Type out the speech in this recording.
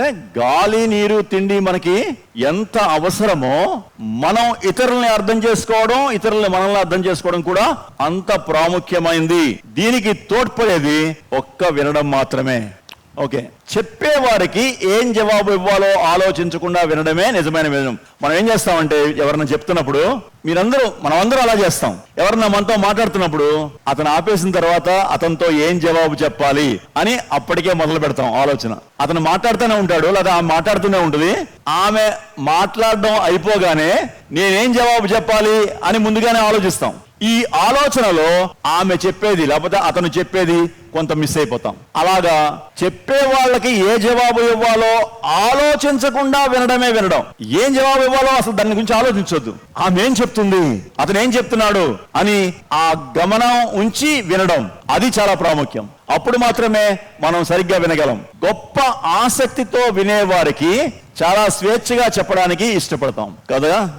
అంటే గాలి నీరు తిండి మనకి ఎంత అవసరమో మనం ఇతరుల్ని అర్థం చేసుకోవడం ఇతరుల్ని మనల్ని అర్థం చేసుకోవడం కూడా అంత ప్రాముఖ్యమైంది. దీనికి తోడ్పడేది ఒక్క వినడం మాత్రమే. ఓకే. చెప్పేవారికి ఏం జవాబు ఇవ్వాలో ఆలోచించకుండా వినడమే నిజమైన వినడం మనం ఏం చేస్తామంటే ఎవరన్నా చెప్తున్నప్పుడు మీరందరూ మనం అందరూ అలా చేస్తాం. ఎవరన్నా మనతో మాట్లాడుతున్నప్పుడు అతను ఆపేసిన తర్వాత అతనితో ఏం జవాబు చెప్పాలి అని అప్పటికే మొదలు పెడతాం ఆలోచన. అతను మాట్లాడుతూనే ఉంటాడు లేదా ఆమె మాట్లాడుతూనే ఉంటుంది. ఆమె మాట్లాడడం అయిపోగానే నేనేం జవాబు చెప్పాలి అని ముందుగానే ఆలోచిస్తాం. ఈ ఆలోచనలో ఆమె చెప్పేది లేకపోతే అతను చెప్పేది కొంత మిస్ అయిపోతాం. అలాగా చెప్పే వాళ్ళకి ఏ జవాబు ఇవ్వాలో ఆలోచించకుండా వినడమే వినడం. ఏం జవాబు ఇవ్వాలో అసలు దాని గురించి ఆలోచించొద్దు. ఆమె ఏం చెప్తుంది? అతను ఏం చెప్తున్నాడు? అని ఆ గమనం ఉంచి వినడం. అది చాలా ప్రాముఖ్యం. అప్పుడు మాత్రమే మనం సరిగ్గా వినగలం. గొప్ప ఆసక్తితో వినేవారికి చాలా స్వేచ్ఛగా చెప్పడానికి ఇష్టపడతాం. కదా?